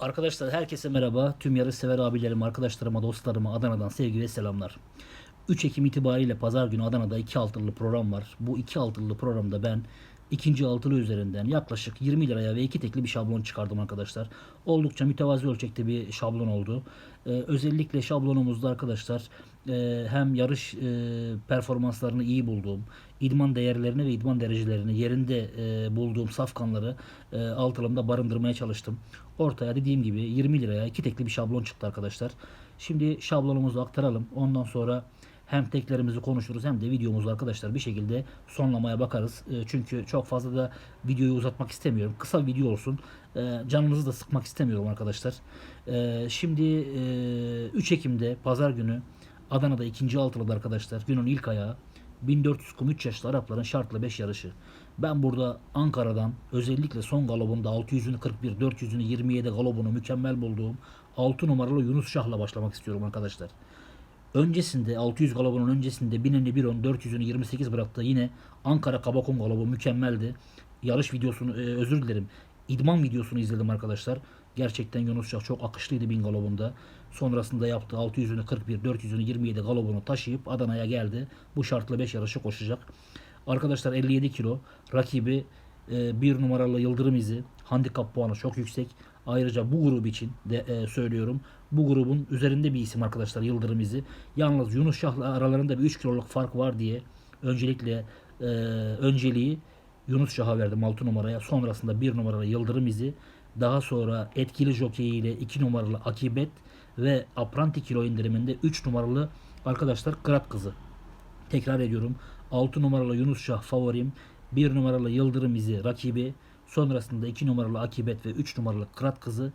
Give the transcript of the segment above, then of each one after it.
Arkadaşlar herkese merhaba. Tüm yarış sever abilerim, arkadaşlarıma, dostlarıma Adana'dan sevgi ve selamlar. 3 Ekim itibariyle pazar günü Adana'da 2 altılı program var. Bu 2 altılı programda ben ikinci altılı üzerinden yaklaşık 20 liraya ve iki tekli bir şablon çıkardım arkadaşlar. Oldukça mütevazi ölçekte bir şablon oldu. Ee, özellikle şablonumuzda arkadaşlar e, hem yarış e, performanslarını iyi bulduğum, idman değerlerini ve idman derecelerini yerinde e, bulduğum safkanları e, altılımda barındırmaya çalıştım. Ortaya dediğim gibi 20 liraya iki tekli bir şablon çıktı arkadaşlar. Şimdi şablonumuzu aktaralım. Ondan sonra hem teklerimizi konuşuruz hem de videomuzu arkadaşlar bir şekilde sonlamaya bakarız. E, çünkü çok fazla da videoyu uzatmak istemiyorum. Kısa video olsun. E, canınızı da sıkmak istemiyorum arkadaşlar. E, şimdi e, 3 Ekim'de pazar günü Adana'da ikinci altılıda arkadaşlar günün ilk ayağı 1400 kum 3 yaşlı Arapların şartlı 5 yarışı. Ben burada Ankara'dan özellikle son galobunda 600'ünü 41, 400'ünü 27 galobunu mükemmel bulduğum 6 numaralı Yunus Şah'la başlamak istiyorum arkadaşlar. Öncesinde 600 galobunun öncesinde 1000'ini 1.10 400'ünü 28 bıraktı. Yine Ankara Kabakum galobu mükemmeldi. Yarış videosunu e, özür dilerim. İdman videosunu izledim arkadaşlar. Gerçekten Yunus Şah çok akışlıydı 1000 galobunda. Sonrasında yaptı 600'ünü 41, 400'ünü 27 galobunu taşıyıp Adana'ya geldi. Bu şartlı 5 yarışı koşacak. Arkadaşlar 57 kilo. Rakibi e, bir numaralı Yıldırım izi. Handikap puanı çok yüksek. Ayrıca bu grup için de e, söylüyorum. Bu grubun üzerinde bir isim arkadaşlar Yıldırım izi. Yalnız Yunus Şah'la aralarında bir 3 kiloluk fark var diye öncelikle e, önceliği Yunus Şah'a verdim 6 numaraya. Sonrasında 1 numaralı Yıldırım izi. Daha sonra etkili jockey ile 2 numaralı Akibet ve Apranti kilo indiriminde 3 numaralı arkadaşlar Kırat kızı. Tekrar ediyorum. 6 numaralı Yunus Şah favorim. 1 numaralı Yıldırım izi rakibi. Sonrasında 2 numaralı Akibet ve 3 numaralı Kırat kızı.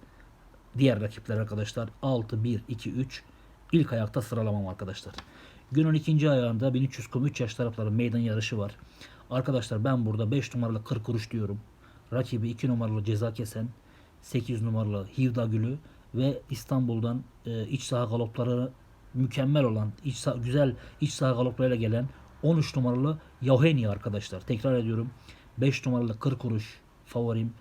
Diğer rakipler arkadaşlar 6, 1, 2, 3. İlk ayakta sıralamam arkadaşlar. Günün ikinci ayağında 1300 kum 3 yaş tarafları meydan yarışı var. Arkadaşlar ben burada 5 numaralı 40 kuruş diyorum. Rakibi 2 numaralı ceza kesen. 8 numaralı Hivda Gülü ve İstanbul'dan e, iç saha galopları mükemmel olan iç saha, güzel iç saha galoplarıyla gelen 13 numaralı Yoheni arkadaşlar. Tekrar ediyorum. 5 numaralı 40 kuruş favorim.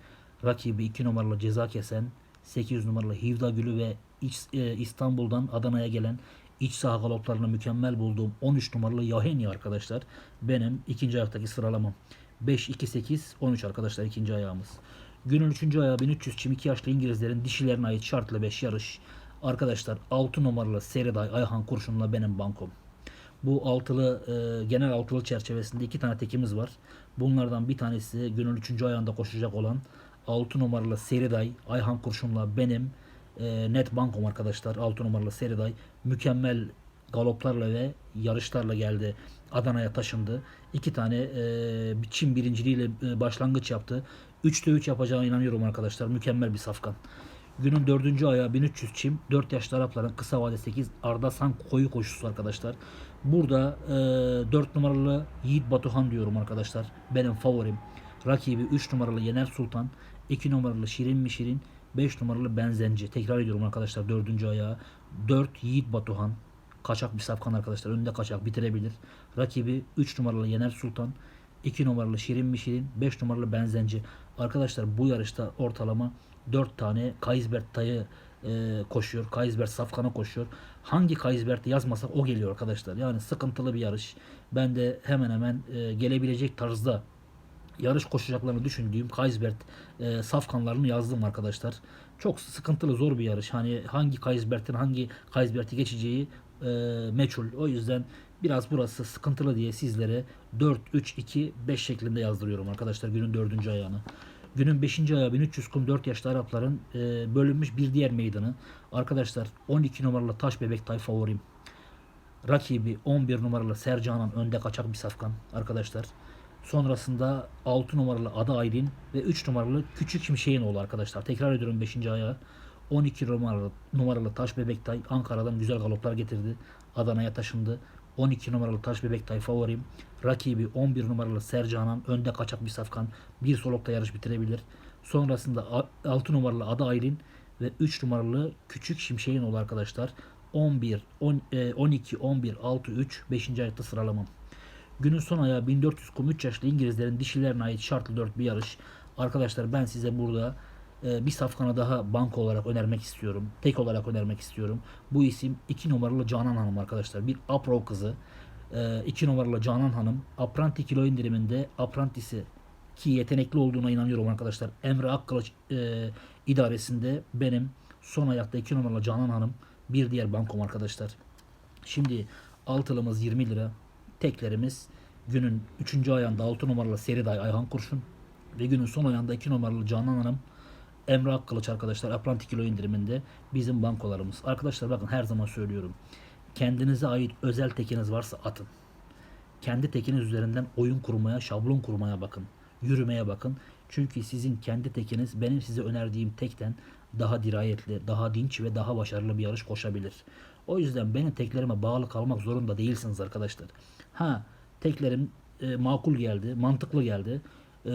Rakibi 2 numaralı ceza kesen. 8 numaralı Hivda Gülü ve iç, e, İstanbul'dan Adana'ya gelen iç saha galoplarını mükemmel bulduğum 13 numaralı Yoheni arkadaşlar. Benim ikinci ayaktaki sıralamam. 5, 2, 8, 13 arkadaşlar ikinci ayağımız. Günün üçüncü ayağı 1300 çim 2 yaşlı İngilizlerin dişilerine ait şartlı 5 yarış. Arkadaşlar 6 numaralı Seriday Ayhan Kurşun'la benim bankom. Bu altılı e, genel altılı çerçevesinde iki tane tekimiz var. Bunlardan bir tanesi günün üçüncü ayağında koşacak olan 6 numaralı Seriday Ayhan Kurşun'la benim e, net arkadaşlar. 6 numaralı Seriday mükemmel galoplarla ve yarışlarla geldi. Adana'ya taşındı. İki tane e, Çin birinciliğiyle e, başlangıç yaptı. 3'te 3 yapacağına inanıyorum arkadaşlar. Mükemmel bir safkan. Günün dördüncü ayağı 1300 çim. 4 yaşlı Arapların kısa vade 8 Ardasan koyu koşusu arkadaşlar. Burada e, 4 numaralı Yiğit Batuhan diyorum arkadaşlar. Benim favorim. Rakibi 3 numaralı Yener Sultan. 2 numaralı Şirin mi Şirin. 5 numaralı Benzenci. Tekrar ediyorum arkadaşlar dördüncü ayağı. 4 Yiğit Batuhan. Kaçak bir safkan arkadaşlar. Önünde kaçak bitirebilir. Rakibi 3 numaralı Yener Sultan. 2 numaralı Şirin mi Şirin. 5 numaralı Benzenci. Arkadaşlar bu yarışta ortalama 4 tane Kaisbert tayı e, koşuyor. Kaisbert Safkan'a koşuyor. Hangi Kaisbert'i yazmasak o geliyor arkadaşlar. Yani sıkıntılı bir yarış. Ben de hemen hemen e, gelebilecek tarzda yarış koşacaklarını düşündüğüm Kaisbert e, safkanlarını yazdım arkadaşlar. Çok sıkıntılı zor bir yarış. Hani hangi Kaisbert'in hangi Kaisbert'i geçeceği e, meçhul. O yüzden biraz burası sıkıntılı diye sizlere 4 3 2 5 şeklinde yazdırıyorum arkadaşlar günün 4. ayağını. Günün 5. ayağı 1300 kum 4 yaşlı Arapların e, bölünmüş bir diğer meydanı. Arkadaşlar 12 numaralı Taş Bebek Tay favorim. Rakibi 11 numaralı Sercan'ın önde kaçak bir safkan arkadaşlar. Sonrasında 6 numaralı Ada Aylin ve 3 numaralı Küçük Şimşek'in oğlu arkadaşlar. Tekrar ediyorum 5. ayağı. 12 numaralı, numaralı Taş Bebektay Ankara'dan güzel galoplar getirdi. Adana'ya taşındı. 12 numaralı Taş Bebektay favorim. Rakibi 11 numaralı Sercanan önde kaçak bir safkan. Bir solokta yarış bitirebilir. Sonrasında 6 numaralı Ada Aylin ve 3 numaralı Küçük Şimşek'in oğlu arkadaşlar. 11, 10, e, 12, 11, 6, 3, 5. ayakta sıralamam. Günün son ayağı 1400 kum 3 yaşlı İngilizlerin dişilerine ait şartlı 4 bir yarış. Arkadaşlar ben size burada bir safkana daha banka olarak önermek istiyorum. Tek olarak önermek istiyorum. Bu isim 2 numaralı Canan Hanım arkadaşlar. Bir Apro kızı. 2 numaralı Canan Hanım. Apranti kilo indiriminde Aprantisi ki yetenekli olduğuna inanıyorum arkadaşlar. Emre Akkılıç e, idaresinde benim son ayakta 2 numaralı Canan Hanım bir diğer bankom arkadaşlar. Şimdi altılımız 20 lira. Teklerimiz günün 3. ayağında 6 numaralı Seriday Ayhan Kurşun ve günün son ayağında 2 numaralı Canan Hanım Emre Akkılıç arkadaşlar Apranti kilo indiriminde bizim bankolarımız. Arkadaşlar bakın her zaman söylüyorum. Kendinize ait özel tekiniz varsa atın. Kendi tekiniz üzerinden oyun kurmaya, şablon kurmaya bakın. Yürümeye bakın. Çünkü sizin kendi tekiniz benim size önerdiğim tekten daha dirayetli, daha dinç ve daha başarılı bir yarış koşabilir. O yüzden benim teklerime bağlı kalmak zorunda değilsiniz arkadaşlar. Ha teklerim e, makul geldi, mantıklı geldi. E,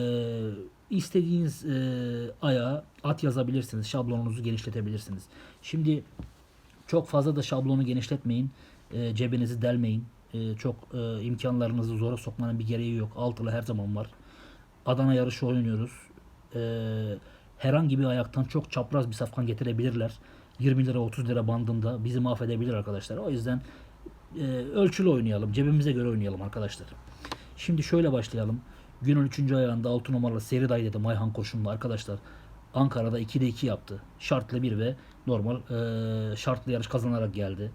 istediğiniz e, ayağa at yazabilirsiniz. Şablonunuzu genişletebilirsiniz. Şimdi çok fazla da şablonu genişletmeyin. E, cebinizi delmeyin. E, çok e, imkanlarınızı zora sokmanın bir gereği yok. Altılı her zaman var. Adana yarışı oynuyoruz. E, herhangi bir ayaktan çok çapraz bir safkan getirebilirler. 20 lira 30 lira bandında bizi mahvedebilir arkadaşlar. O yüzden e, ölçülü oynayalım. Cebimize göre oynayalım arkadaşlar. Şimdi şöyle başlayalım. Günün 3. ayağında 6 numaralı Seriday dedim Ayhan Koşun'la arkadaşlar. Ankara'da 2'de 2 yaptı. Şartlı 1 ve normal e, şartlı yarış kazanarak geldi.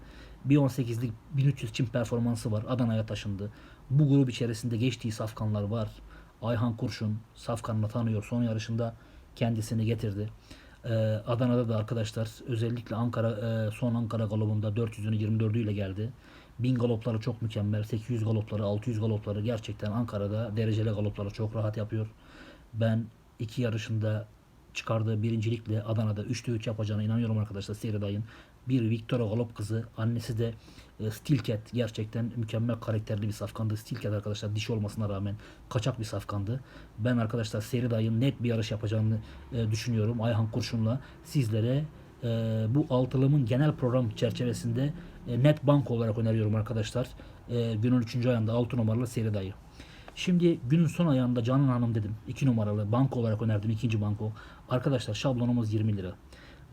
1.18'lik 1300 çim performansı var. Adana'ya taşındı. Bu grup içerisinde geçtiği safkanlar var. Ayhan Kurşun safkanını tanıyor. Son yarışında kendisini getirdi. Ee, Adana'da da arkadaşlar özellikle Ankara e, son Ankara galopunda 400'ünü 24'ü ile geldi. 1000 galopları çok mükemmel. 800 galopları, 600 galopları gerçekten Ankara'da dereceli galopları çok rahat yapıyor. Ben iki yarışında çıkardığı birincilikle Adana'da 3'te 3 yapacağına inanıyorum arkadaşlar Seriday'ın. Bir Victoria Galop kızı. Annesi de e, Stilket. Gerçekten mükemmel karakterli bir safkandı. Stilket arkadaşlar dişi olmasına rağmen kaçak bir safkandı. Ben arkadaşlar Seriday'ın net bir yarış yapacağını e, düşünüyorum. Ayhan Kurşun'la sizlere e, bu altılımın genel program çerçevesinde e, net bank olarak öneriyorum arkadaşlar. E, günün 3. ayında 6 numaralı Seriday'ı. Şimdi günün son ayağında Canan Hanım dedim. 2 numaralı banko olarak önerdim. ikinci banko. Arkadaşlar şablonumuz 20 lira.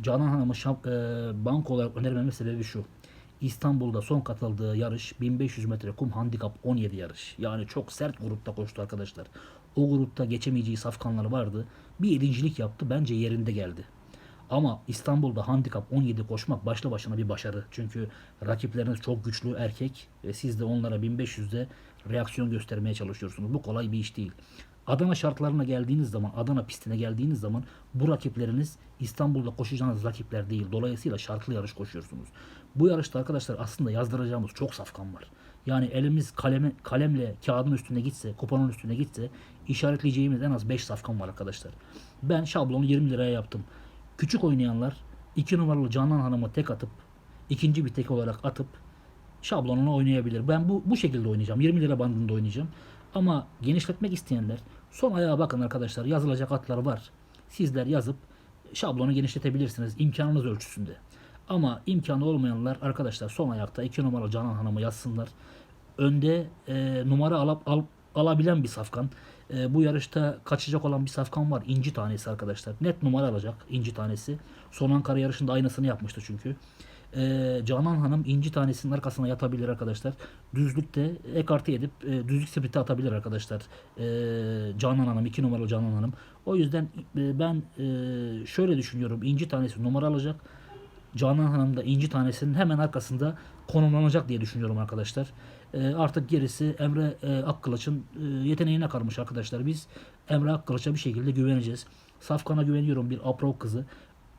Canan Hanım'ı şab- e, banko olarak önermemin sebebi şu. İstanbul'da son katıldığı yarış 1500 metre kum handikap 17 yarış. Yani çok sert grupta koştu arkadaşlar. O grupta geçemeyeceği safkanlar vardı. Bir yedincilik yaptı. Bence yerinde geldi. Ama İstanbul'da handikap 17 koşmak başlı başına bir başarı. Çünkü rakipleriniz çok güçlü erkek ve siz de onlara 1500'de reaksiyon göstermeye çalışıyorsunuz. Bu kolay bir iş değil. Adana şartlarına geldiğiniz zaman, Adana pistine geldiğiniz zaman bu rakipleriniz İstanbul'da koşacağınız rakipler değil. Dolayısıyla şartlı yarış koşuyorsunuz. Bu yarışta arkadaşlar aslında yazdıracağımız çok safkan var. Yani elimiz kaleme, kalemle kağıdın üstüne gitse, kuponun üstüne gitse işaretleyeceğimiz en az 5 safkan var arkadaşlar. Ben şablonu 20 liraya yaptım. Küçük oynayanlar 2 numaralı Canan Hanım'a tek atıp ikinci bir tek olarak atıp şablonunu oynayabilir. Ben bu bu şekilde oynayacağım. 20 lira bandında oynayacağım. Ama genişletmek isteyenler son ayağa bakın arkadaşlar. Yazılacak atlar var. Sizler yazıp şablonu genişletebilirsiniz imkanınız ölçüsünde. Ama imkanı olmayanlar arkadaşlar son ayakta 2 numaralı Canan Hanım'ı yazsınlar. Önde e, numara alıp al, alabilen bir safkan. E, bu yarışta kaçacak olan bir safkan var. İnci tanesi arkadaşlar. Net numara alacak inci tanesi. Son Ankara yarışında aynısını yapmıştı çünkü. E, Canan Hanım inci tanesinin arkasına yatabilir arkadaşlar. Düzlükte ekartı edip e, düzlük spriti atabilir arkadaşlar. E, Canan Hanım 2 numaralı Canan Hanım. O yüzden e, ben e, şöyle düşünüyorum. İnci tanesi numara alacak. Canan Hanım da inci tanesinin hemen arkasında konumlanacak diye düşünüyorum arkadaşlar. E, artık gerisi Emre e, Akkılıç'ın e, yeteneğine kalmış arkadaşlar. Biz Emre Akkılıç'a bir şekilde güveneceğiz. Safkan'a güveniyorum bir Aprov kızı.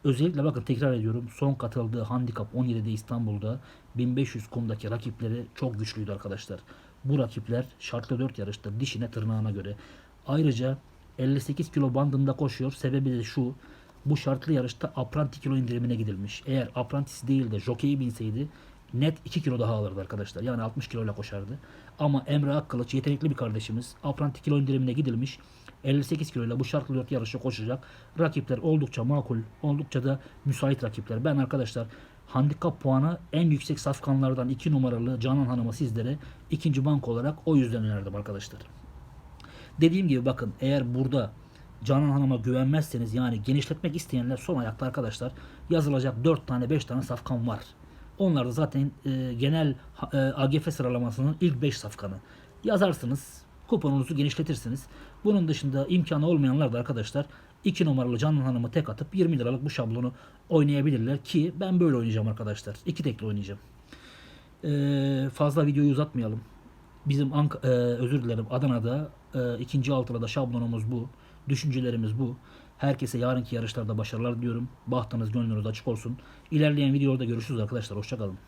Özellikle bakın tekrar ediyorum son katıldığı handikap 17'de İstanbul'da 1500 kumdaki rakipleri çok güçlüydü arkadaşlar. Bu rakipler şartlı 4 yarışta dişine tırnağına göre. Ayrıca 58 kilo bandında koşuyor. Sebebi de şu. Bu şartlı yarışta apranti kilo indirimine gidilmiş. Eğer aprantisi değil de jokeyi binseydi net 2 kilo daha alırdı arkadaşlar. Yani 60 kiloyla koşardı. Ama Emre Akkılıç yetenekli bir kardeşimiz. Apranti kilo indirimine gidilmiş. 58 kiloyla bu şartlı 4 yarışı koşacak. Rakipler oldukça makul, oldukça da müsait rakipler. Ben arkadaşlar handikap puanı en yüksek safkanlardan 2 numaralı Canan Hanım'ı sizlere ikinci bank olarak o yüzden önerdim arkadaşlar. Dediğim gibi bakın eğer burada Canan Hanım'a güvenmezseniz yani genişletmek isteyenler son ayakta arkadaşlar yazılacak 4 tane 5 tane safkan var. Onlar da zaten e, genel e, AGF sıralamasının ilk 5 safkanı. Yazarsınız, kuponunuzu genişletirsiniz. Bunun dışında imkanı olmayanlar da arkadaşlar 2 numaralı Canan Hanım'ı tek atıp 20 liralık bu şablonu oynayabilirler ki ben böyle oynayacağım arkadaşlar. İki tekli oynayacağım. Ee, fazla videoyu uzatmayalım. Bizim Ank e, özür dilerim Adana'da e, ikinci altılada şablonumuz bu. Düşüncelerimiz bu. Herkese yarınki yarışlarda başarılar diliyorum. Bahtınız gönlünüz açık olsun. İlerleyen videolarda görüşürüz arkadaşlar. Hoşçakalın.